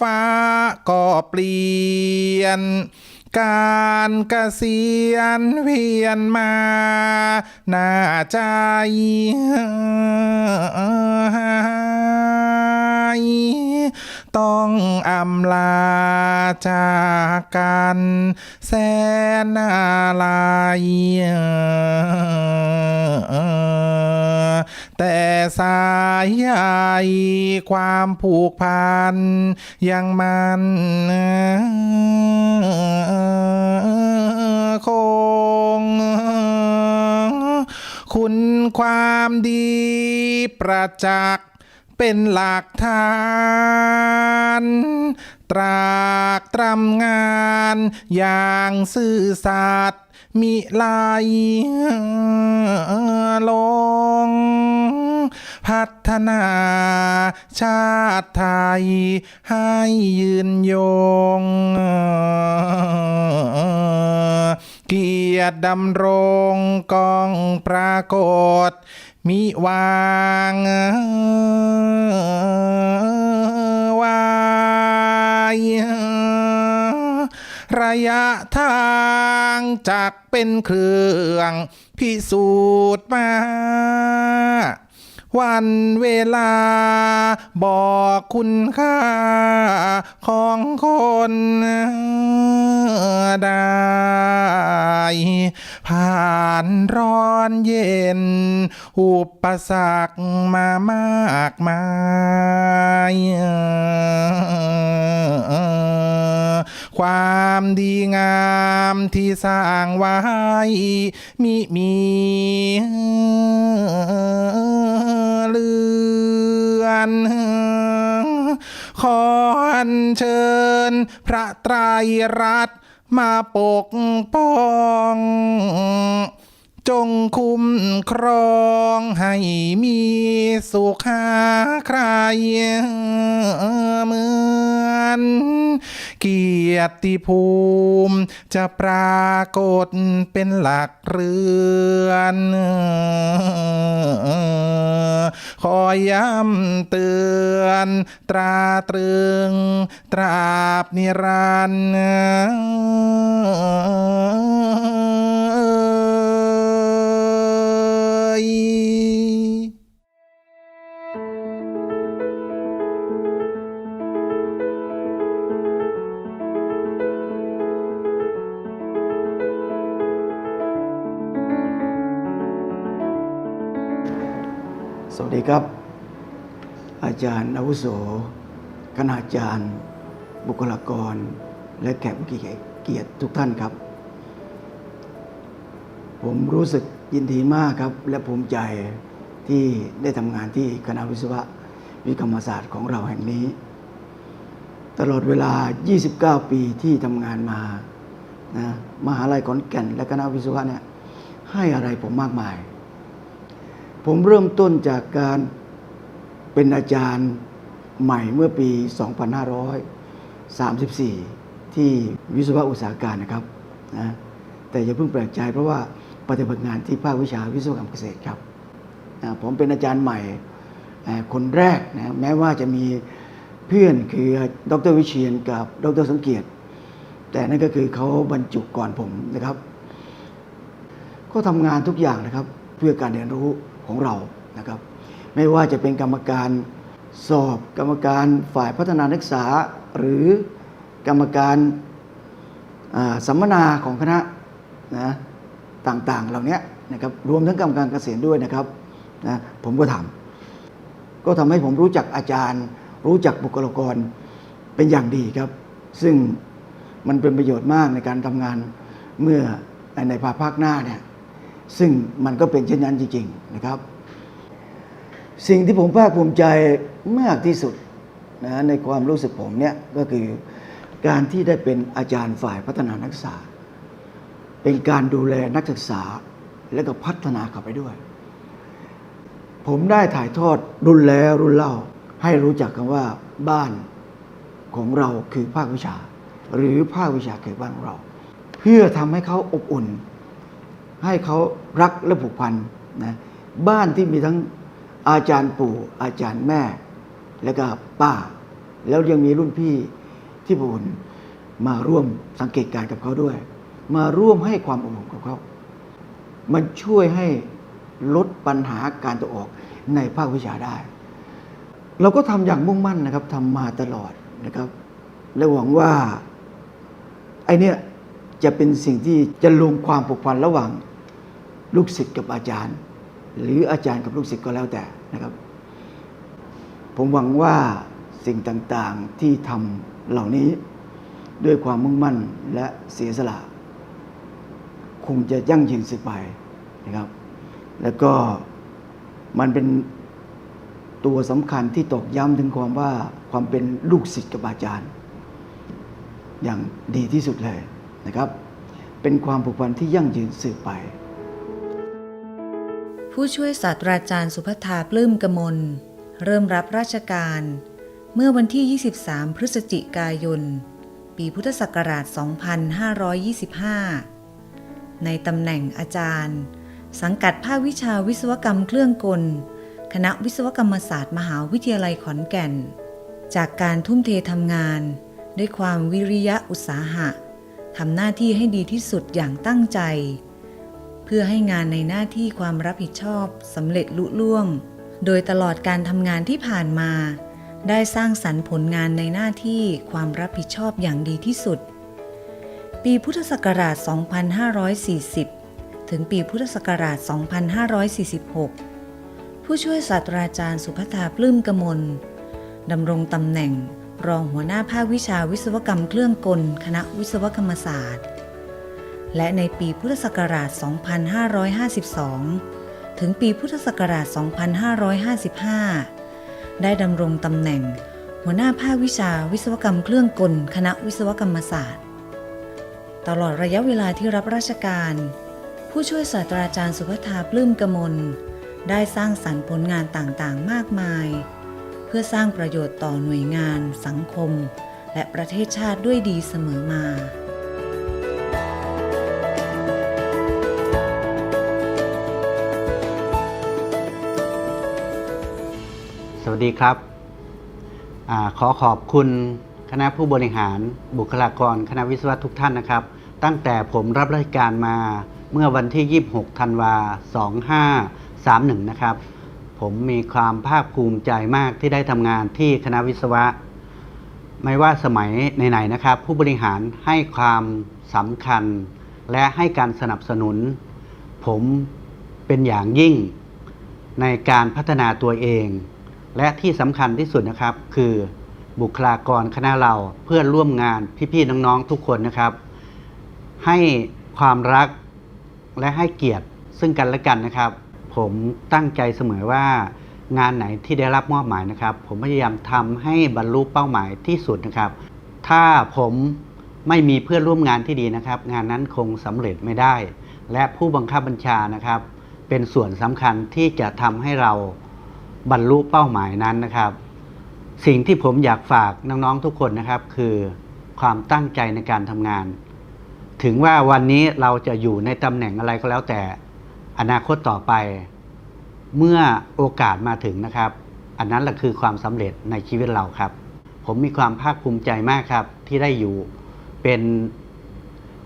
ฟ้าก็เปลี่ยน การเกษียณเวียนมา น่าใจ ต้องอำลาจากกันแสนอะไรแต่สายใยความผูกพันยังมันคงคุณความดีประจักษ์ เป็นหลักฐาน ตรากตรำงาน อย่างซื่อสัตย์มิลายลง พัฒนาชาติไทย ให้ยืนยง เกียรติดำรงกองปรากฏ มิวางวายระยะทางจากเป็นเครื่อง พิสูจน์มา วันเวลา บอกคุณค่า ของคนได้ ผ่านร้อนเย็น อุปสรรคมามากมายความดีงามที่สร้างไว้มิมี เลือนขออัญเชิญ พระไตรรัตน์มาปกป้อง จงคุ้มครองให้มีสุขาใครเหมือน เกียรติภูมิจะปรากฏเป็นหลักเรือนคอยย้ำเตือน ตราตรึง ตราบนิรันดร์ สวัสดีครับ อาจารย์อาวุโสคณาจารย์ บุคลากร และแขกผู้เกียรติทุกท่านครับ ผมรู้สึกยินดีมากครับ และภูมิใจที่ได้ทำงานที่คณะวิศวะวิกรรมศาสตร์ของเราแห่งนี้ ตลอดเวลา 29 ปีที่ทำงานมานะมหาลัยขอนแก่น และคณะวิศวะเนี่ยให้อะไรผมมากมาย ผมเริ่มต้นจากการเป็นอาจารย์ใหม่เมื่อปี 2534 ที่วิศวะอุตสาหการนะครับนะแต่อย่าเพิ่งแปลกใจเพราะว่าปฏิบัติงานที่ภาควิชาวิศวกรรมเกษตรครับนะผมเป็นอาจารย์ใหม่คนแรกนะแม้ว่าจะมีเพื่อนคือดรวิเชียนกับดรสังเกียรติ แต่นั่นก็คือเขาบรรจุก่อนผมนะครับ ก็ทำงานทุกอย่างนะครับ พื่อการเรียนรู้ของเรานะครับ ไม่ว่าจะเป็นกรรมการสอบกรรมการฝ่ายพัฒนานักศึกษา หรือกรรมการสัมมนาของคณะนะต่างๆ เหล่านี้นะครับรวมทั้งกรรมการเกษียณด้วยนะครับนะผมก็ทำก็ทำให้ผมรู้จักอาจารย์ รู้จักบุคลากรเป็นอย่างดีครับ ซึ่งมันเป็นประโยชน์มากในการทำงานเมื่อในภาคภาคหน้าเนี่ย ซึ่งมันก็เป็นเช่นนั้นจริง ๆ นะครับ สิ่งที่ผมภาคภูมิใจมากที่สุดนะในความรู้สึกผมเนี่ยก็คือการที่ได้เป็นอาจารย์ฝ่ายพัฒนานักศึกษา เป็นการดูแลนักศึกษาและก็พัฒนาเขาไปด้วย ผมได้ถ่ายทอดรุ่นแล้วรุ่นเล่า ให้รู้จักกันว่าบ้านของเราคือภาควิชา หรือภาควิชาคือบ้านของเรา เพื่อทำให้เขาอบอุ่น ให้เขารักและผูกพันนะบ้านที่มีทั้งอาจารย์ปู่ อาจารย์แม่ แล้วก็ป้า แล้วยังมีรุ่นพี่ที่บุญมาร่วมสังเกตการณ์กับเขาด้วย มาร่วมให้ความอบอุ่นกับเขา มันช่วยให้ลดปัญหาการตกออกในภาควิชาได้ เราก็ทำอย่างมุ่งมั่นนะครับทำมาตลอดนะครับ และหวังว่าไอเนี่ยจะเป็นสิ่งที่จะลงความผูกพันระหว่าง ลูกศิษย์กับอาจารย์ หรืออาจารย์กับลูกศิษย์ก็แล้วแต่นะครับ ผมหวังว่าสิ่งต่างๆที่ทำเหล่านี้ด้วยความมุ่งมั่นและเสียสละ คงจะยั่งยืนสืบไปนะครับ แล้วก็มันเป็นตัวสำคัญที่ตอกย้ำถึงความว่าความเป็นลูกศิษย์กับอาจารย์ อย่างดีที่สุดเลยนะครับ เป็นความผูกพันที่ยั่งยืนสืบไป ผู้ช่วยศาสตราจารย์สุภัทาปลื้มกมล เริ่มรับราชการ เมื่อวันที่ 23 พฤศจิกายน ปีพุทธศักราช 2525 ในตำแหน่งอาจารย์ สังกัดภาควิชาวิศวกรรมเครื่องกล คณะวิศวกรรมศาสตร์มหาวิทยาลัยขอนแก่น จากการทุ่มเททำงาน ด้วยความวิริยะอุตสาหะทำหน้าที่ให้ดีที่สุดอย่างตั้งใจ พื่อให้งานในหน้าที่ความรับผิดชอบสำเร็จลุล่วง โดยตลอดการทำงานที่ผ่านมา ได้สร้างสรรค์ผลงานในหน้าที่ความรับผิดชอบอย่างดีที่สุด ปีพุทธศักราช 2540 ถึงปีพุทธศักราช 2546 ผู้ช่วยศาสตราจารย์สุภัทาปลื้มกมลดำรงตำแหน่งรองหัวหน้าภาควิชาวิศวกรรมเครื่องกล คณะวิศวกรรมศาสตร์ และในปีพุทธศักราช 2552 ถึงปีพุทธศักราช 2555 ได้ดำรงตำแหน่ง หัวหน้าภาควิชาวิศวกรรมเครื่องกล คณะวิศวกรรมศาสตร์ ตลอดระยะเวลาที่รับราชการ ผู้ช่วยศาสตราจารย์สุภัทาปลื้มกมล ได้สร้างสรรค์ผลงานต่างๆ มากมาย เพื่อสร้างประโยชน์ต่อหน่วยงาน สังคม และประเทศชาติด้วยดีเสมอมา ดีครับอขอขอบคุณคณะผู้บริหารบุคลากร คณะวิศวะทุกท่านนะครับ ตั้งแต่ผมรับราชการมาเมื่อวันที่ 26 ธันวา 2531 นะครับ ผมมีความภาคภูมิใจมากที่ได้ทำงานที่คณะวิศวะ ไม่ว่าสมัยไหนๆนะครับ ผู้บริหารให้ความสำคัญ และให้การสนับสนุน ผมเป็นอย่างยิ่งในการพัฒนาตัวเอง และที่สำคัญที่สุดนะครับคือบุคลากรคณะเราเพื่อนร่วมงานพี่ๆน้องๆทุกคนนะครับ ให้ความรักและให้เกียรติซึ่งกันและกันนะครับ ผมตั้งใจเสมอว่างานไหนที่ได้รับมอบหมายนะครับ ผมพยายามทำให้บรรลุเป้าหมายที่สุดนะครับ ถ้าผมไม่มีเพื่อนร่วมงานที่ดีนะครับ งานนั้นคงสำเร็จไม่ได้ และผู้บังคับบัญชานะครับ เป็นส่วนสำคัญที่จะทำให้เรา บรรลุเป้าหมายนั้นนะครับ สิ่งที่ผมอยากฝากน้องๆทุกคนนะครับ คือความตั้งใจในการทำงาน ถึงว่าวันนี้เราจะอยู่ในตำแหน่งอะไรก็แล้วแต่อนาคตต่อไป เมื่อโอกาสมาถึงนะครับ อันนั้นแหละคือความสำเร็จในชีวิตเราครับ ผมมีความภาคภูมิใจมากครับ ที่ได้อยู่เป็น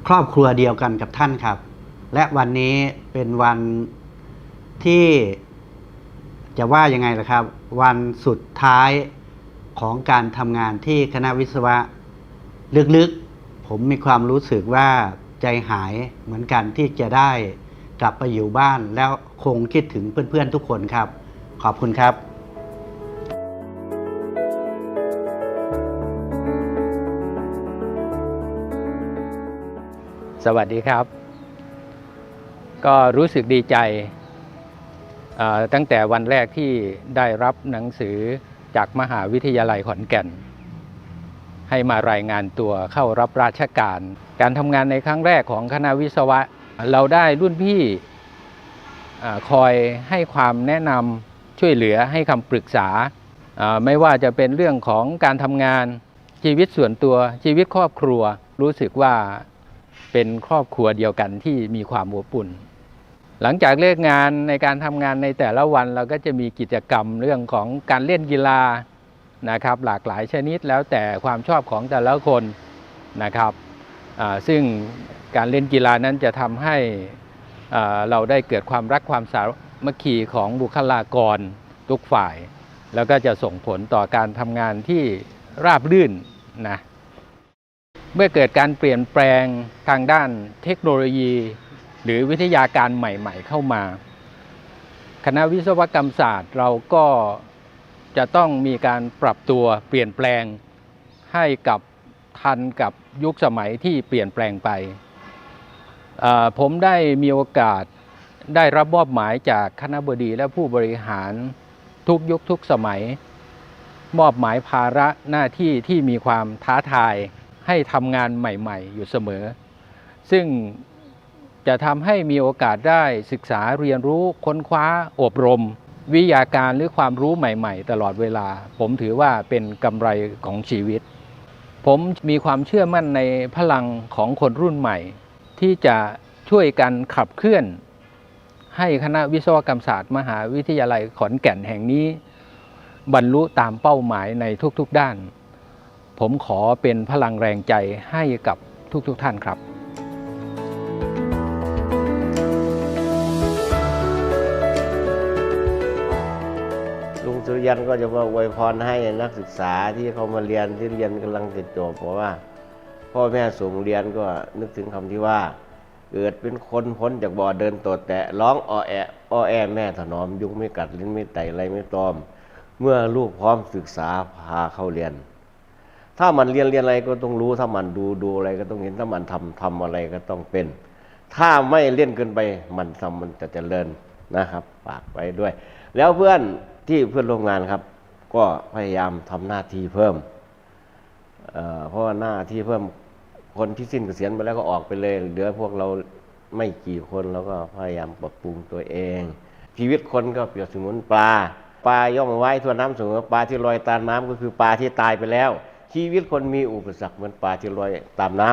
ครอบครัวเดียวกันกับท่านครับ และวันนี้เป็นวันที่ จะว่ายังไงล่ะครับ วันสุดท้ายของการทำงานที่คณะวิศวะ ลึกๆ ผมมีความรู้สึกว่าใจหายเหมือนกันที่จะได้กลับไปอยู่บ้านแล้วคงคิดถึงเพื่อนๆทุกคนครับ ขอบคุณครับสวัสดีครับ ก็รู้สึกดีใจ ตั้งแต่วันแรกที่ได้รับหนังสือจากมหาวิทยาลัยขอนแก่น ให้มารายงานตัวเข้ารับราชการ การทำงานในครั้งแรกของคณะวิศวะ เราได้รุ่นพี่อคอยให้ความแนะนำช่วยเหลือให้คำปรึกษา ไม่ว่าจะเป็นเรื่องของการทำงานชีวิตส่วนตัวชีวิตครอบครัวรู้สึกว่าเป็นครอบครัวเดียวกันที่มีความอบอุ่น หลังจากเลิกงานในการทำงานในแต่ละวันเราก็จะมีกิจกรรมเรื่องของการเล่นกีฬานะครับ หลากหลายชนิดแล้วแต่ความชอบของแต่ละคนนะครับซึ่งการเล่นกีฬานั้นจะทำให้เราได้เกิดความรักความสามัคคีของบุคลากรทุกฝ่าย แล้วก็จะส่งผลต่อการทำงานที่ราบรื่นนะเมื่อเกิดการเปลี่ยนแปลงทางด้านเทคโนโลยี หรือวิทยาการใหม่ๆเข้ามา คณะวิศวกรรมศาสตร์เราก็จะต้องมีการปรับตัวเปลี่ยนแปลงให้กับทันกับยุคสมัยที่เปลี่ยนแปลงไป ผมได้มีโอกาสได้รับมอบหมายจากคณะบดีและผู้บริหารทุกยุคทุกสมัย มอบหมายภาระหน้าที่ที่มีความท้าทายให้ทำงานใหม่ ๆ อยู่เสมอ ซึ่ง จะทำให้มีโอกาสได้ศึกษาเรียนรู้ค้นคว้าอบรม วิทยาการหรือความรู้ใหม่ ๆ ตลอดเวลา ผมถือว่าเป็นกำไรของชีวิต ผมมีความเชื่อมั่นในพลังของคนรุ่นใหม่ ที่จะช่วยกันขับเคลื่อน ให้คณะวิศวกรรมศาสตร์ มหาวิทยาลัยขอนแก่นแห่งนี้ บรรลุตามเป้าหมายในทุกๆด้าน ผมขอเป็นพลังแรงใจให้กับทุกๆท่านครับ ริยันก็จะมาอวยพรให้นักศึกษาที่เขามาเรียนที่เรียนกำลังจะจบเพราะว่า พ่อแม่ส่งเรียนก็นึกถึงคำที่ว่า เกิดเป็นคนพ้นจากบ่อเดินตดแต่ร้องอ้อแอะอ้อแอแม่ถนอม ยุงไม่กัดลิ้นไม่ไต่ไรไม่ตอม เมื่อลูกพร้อมศึกษาพาเข้าเรียน ถ้ามันเรียนเรียนอะไรก็ต้องรู้ถ้ามันดูดูอะไรก็ต้องเห็นถ้ามันทำทำอะไรก็ต้องเป็น ถ้าไม่เล่นเกินไปมันทำมันจะเจริญนะครับฝากไว้ด้วย แล้วเพื่อน ที่เพื่อนร่วมงานครับ ก็พยายามทำหน้าที่เพิ่มเเพราะว่าหน้าที่เพิ่มคนที่สิ้นเกษียณไปแล้วก็ออกไปเลยเหลือพวกเราไม่กี่คนเราก็พยายามปรับปรุงตัวเอง ชีวิตคนก็เปรียบเสมือนปลา ปลาย่อมไว้ทั่วน้ำเสมอปลาที่ลอยตามน้ำก็คือปลาที่ตายไปแล้ว ชีวิตคนมีอุปสรรคเหมือนปลาที่ลอยตามน้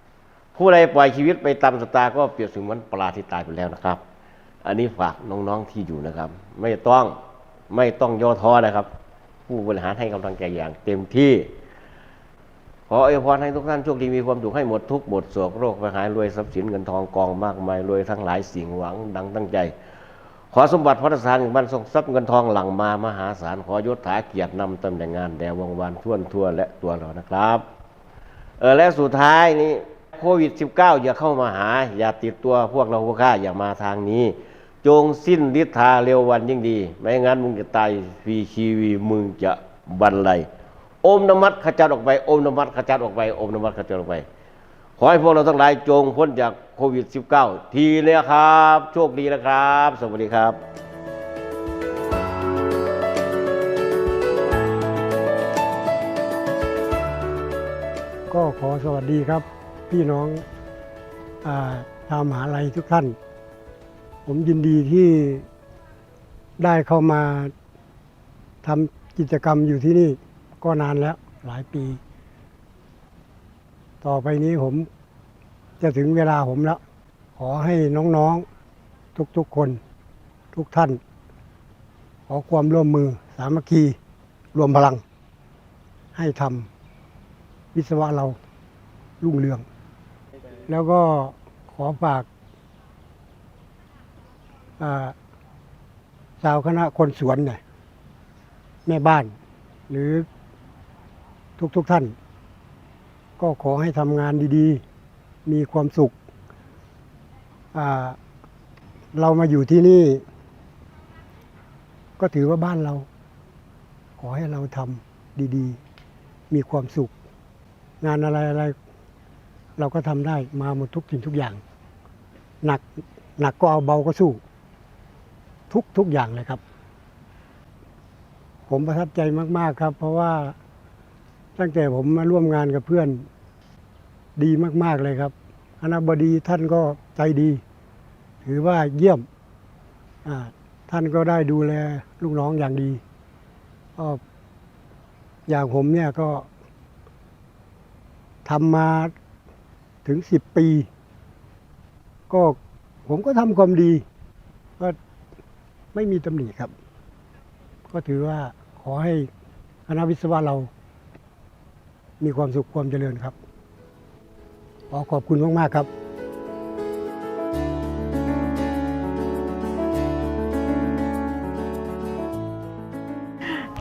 ำผู้ใดปล่อยชีวิตไปตามสตาก็เปรียบเสมือนปลาที่ตายไปแล้วนะครับ อันนี้ฝากน้องๆที่อยู่นะครับ ไม่ต้อง ไม่ต้องย่อท้อนะครับ ผู้บริหารให้กำลังใจอย่างเต็มที่ ขออวยพรให้ทุกท่านโชคดีมีความสุขให้หมดทุกหมดโศกโรคไปหายรวยทรัพย์สินเงินทองกองมากมายรวยทั้งหลายสิ่งหวังดังตั้งใจ ขอสมบัติพระราชทานบ้านทรงทรัพย์เงินทองหลั่งมามหาศาลขอยศถาเกียรตินำตำแหน่งงานแด่วงวานทั่วทั่วและตัวเรานะครับเออและสุดท้ายนี้โควิด -19 อย่าเข้ามาหา อย่าติดตัวพวกเราพวกข้าอย่ามาทางนี้ จงสิ้นฤทธาเร็ววันยิ่งดี ไม่งั้นมึงจะตายฟรีชีวีมึงจะบันไลโอมนมัดขจัดออกไปโอมนมัดขจัดออกไปโอมนมัดขจัดออกไป ขอให้พวกเราทั้งหลายจงพ้นจากโควิด -19 ทีเลยครับ โชคดีนะครับ สวัสดีครับก็ขอสวัสดีครับ พี่น้องอาชาวมหาลัยทุกท่าน ผมยินดีที่ได้เข้ามาทำกิจกรรมอยู่ที่นี่ก็นานแล้วหลายปี ต่อไปนี้ผมจะถึงเวลาผมแล้ว ขอให้น้องๆทุกๆคน ทุกท่าน ขอความร่วมมือสามัคคีรวมพลัง ให้ทำวิศวะเรารุ่งเรือง แล้วก็ขอฝาก ชาวคณะคนสวนหน่อยแม่บ้าน หรือทุกๆทท่าน ก็ขอให้ทำงานดีๆ มีความสุข เรามาอยู่ที่นี่ ก็ถือว่าบ้านเรา ขอให้เราทำดีๆ มีความสุข งานอะไรอะไรเราก็ทำได้มาหมดทุกสิ่งทุกอย่าง หนักหนักก็เอาเบาก็สู้ ทุกทุกอย่างเลยครับ ผมประทับใจมาก ๆครับ เพราะว่าตั้งแต่ผมมาร่วมงานกับเพื่อนดีมาก ๆเลยครับคณะบดีท่านก็ใจดี ถือว่าเยี่ยมท่านก็ได้ดูแลลูกน้องอย่างดีก็อย่างผมเนี่ยก็ทำมาถึงสิบปี ก็ผมก็ทำความดี ก็ ไม่มีตำหนิครับ ก็ถือว่าขอให้คณะวิศวะเรา มีความสุขความเจริญครับ ขอขอบคุณมากๆครับ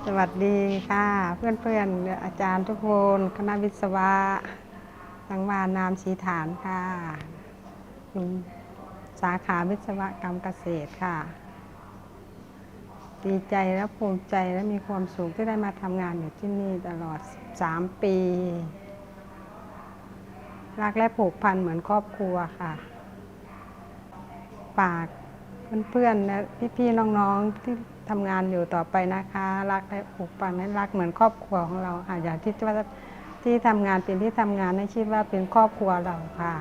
สวัสดีค่ะ เพื่อนๆอาจารย์ทุกคนคณะวิศวะสังวานนามชีฐานค่ะ สาขาวิศวกรรมเกษตรค่ะ ดีใจและภูมิใจและมีความสุขที่ได้มาทำงานอยู่ที่นี่ตลอด 3 ปี รักและผูกพันเหมือนครอบครัวค่ะ ฝากเพื่อนๆและพี่ๆน้องๆที่ทำงานอยู่ต่อไปนะคะ รักและผูกพันและรักเหมือนครอบครัวของเราค่ะอย่าที่ว่าที่ทำงานเป็นที่ทำงานให้คิดว่าเป็นครอบครัวเราค่ะ